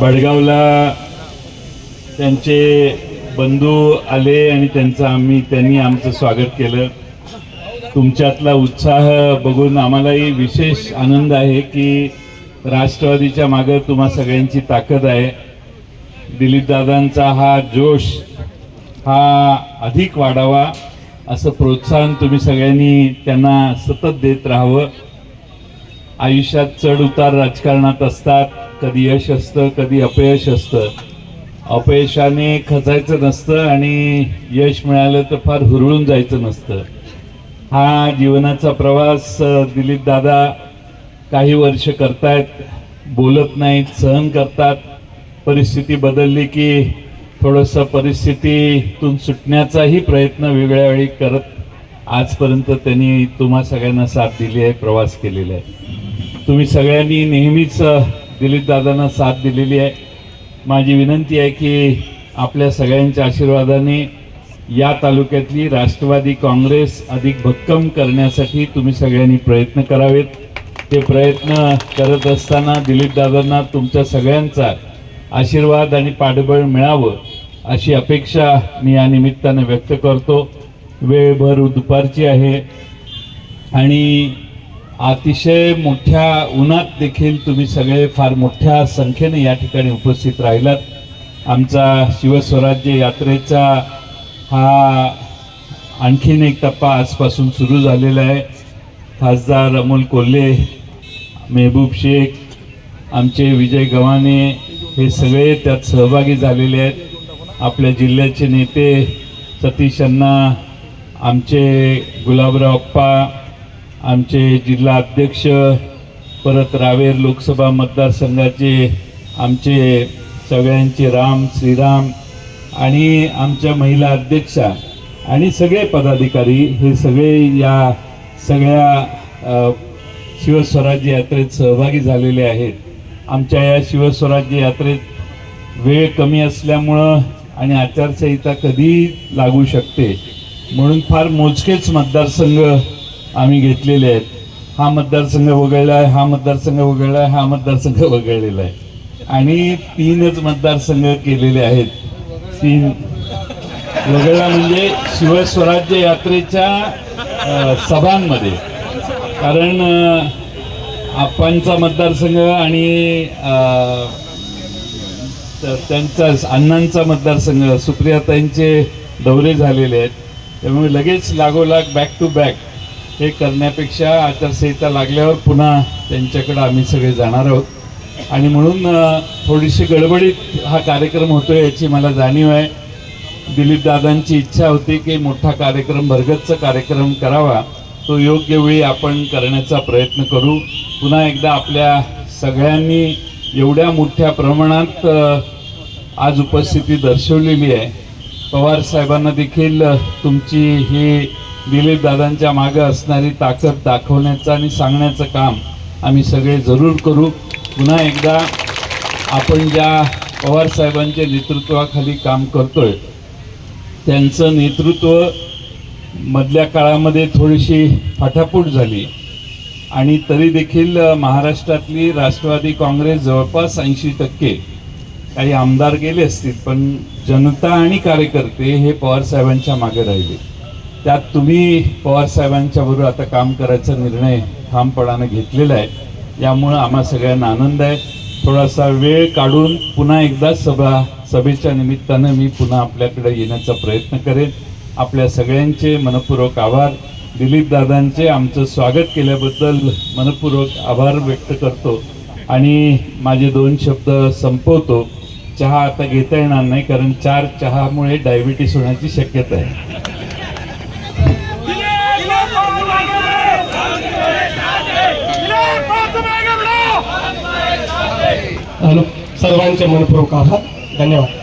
बडगावला त्यांचे बंधू आले आणि त्यांचं आम्ही त्यांनी आमचं स्वागत केलं. तुमच्यातला उत्साह बघून आम्हालाही विशेष आनंद आहे की राष्ट्रवादीच्या मागं तुम्हा सगळ्यांची ताकद आहे. दिलीपदादांचा हा जोश हा अधिक वाढावा असं प्रोत्साहन तुम्ही सगळ्यांनी त्यांना सतत देत राहावं. आयुष्यात चढ उतार राजकारणात असतात. कधी यश असतं कधी अपयश असतं. अपयशाने खचायचं नसतं आणि यश मिळालं तर फार हुरळून जायचं नसतं. हा जीवनाचा प्रवास दिलीप दादा काही वर्ष करतायत बोलत नाहीत सहन करतात. परिस्थिती बदलली की थोडंसं परिस्थितीतून सुटण्याचाही प्रयत्न वेगळ्या वेळी करत आजपर्यंत त्यांनी तुम्हा सगळ्यांना साथ दिली आहे प्रवास केलेला आहे. तुम्ही सगळ्यांनी नेहमीच दिलीप दादांना साथ दिलेली आहे. माझी विनंती आहे की आपल्या सगळ्यांच्या आशीर्वादाने या तालुक्यातली राष्ट्रवादी काँग्रेस अधिक भक्कम करण्यासाठी तुम्ही सगळ्यांनी प्रयत्न करावेत. ते प्रयत्न करत असताना दिलीपदादांना तुमच्या सगळ्यांचा आशीर्वाद आणि पाठबळ मिळावं अशी अपेक्षा मी या निमित्तानं व्यक्त करतो. वेळभर दुपारची आहे आणि अतिशय मोठ्या उन्हात देखील तुम्ही सगळे फार मोठ्या संख्येने या ठिकाणी उपस्थित राहिलात. आमचा शिवस्वराज्य यात्रेचा हा आणखीन एक टप्पा आजपासून सुरू झालेला आहे. खासदार अमोल कोल्हे मेहबूब शेख आमचे विजय गव्हाणे हे सगळे त्यात सहभागी झालेले आहेत. आपल्या जिल्ह्याचे नेते सतीश अण्णा आमचे गुलाबराव अप्पा आमचे जिल्हा अध्यक्ष परत रावेर लोकसभा मतदारसंघाचे आमचे सगळ्यांचे राम श्रीराम आणि आमच्या महिला अध्यक्षा आणि सगळे पदाधिकारी हे सगळे या सगळ्या शिवस्वराज्य यात्रेत सहभागी झालेले आहेत. आमच्या या शिवस्वराज्य यात्रेत वेळ कमी असल्यामुळं आणि आचारसंहिता कधी लागू शकते. म्हणून फार मोजकेच मतदारसंघ आम्ही घेतलेले आहेत. हा मतदारसंघ वगळला आहे हा मतदारसंघ वगळला आहे हा मतदारसंघ वगळलेला आहे. आणि तीनच मतदारसंघ केलेले आहेत. तीन. वगळला म्हणजे शिवस्वराज्य यात्रेच्या सभांमध्ये. कारण आपांचा मतदारसंघ आणि त्यांचा अण्णांचा मतदारसंघ सुप्रियाताईंचे दौरे झालेले आहेत. त्यामुळे लगेच लागोलाग बॅक टू बॅक हे करण्यापेक्षा आचारसंहिता लागल्यावर पुन्हा त्यांच्याकडे आम्ही सगळे जाणार आहोत. आणि म्हणून थोडीशी गडबडीत हा कार्यक्रम होतो याची मला जाणीव आहे. दिलीप दादांची इच्छा होती की मोठा कार्यक्रम भरगतचा कार्यक्रम करावा. तो योग्य वेळी आपण करण्याचा प्रयत्न करू. पुन्हा एकदा आपल्या सगळ्यांनी एवढ्या मोठ्या प्रमाणात आज उपस्थिती दर्शवलेली आहे. पवार साहेबांना देखील तुमची ही दिलीप दादांच्या मागं असणारी ताकद दाखवण्याचं आणि सांगण्याचं काम आम्ही सगळे जरूर करू. पुन्हा एकदा आपण ज्या पवार साहेबांच्या नेतृत्वाखाली काम करतोय त्यांचं नेतृत्व मधल्या काळामध्ये थोडीशी फाटाफूट झाली. आणि तरी देखील महाराष्ट्रातली राष्ट्रवादी काँग्रेस जवळपास ऐंशी टक्के काही आमदार गेले असतील पण जनता आणि कार्यकर्ते हे पवार साहेबांच्या मागे राहिले. त्यात तुम्ही पवारसाहेबांच्या बरोबर आता काम करायचा निर्णय ठामपणानं घेतलेला आहे. यामुळं आम्हा सगळ्यांना आनंद आहे. थोडासा वेळ काढून पुन्हा एकदा सभा सभेच्या निमित्तानं मी पुन्हा आपल्याकडे येण्याचा प्रयत्न करेन. आपल्या सगळ्यांचे मनपूर्वक आभार. दिलीप दादांचे आमचं स्वागत केल्याबद्दल मनपूर्वक आभार व्यक्त करतो. आणि माझे दोन शब्द संपवतो. चहा आता घेता येणार नाही कारण चार चहामुळे डायबिटीस होण्याची शक्यता आहे. हॅलो सर्वांचे मनपूर्वक आभार. धन्यवाद.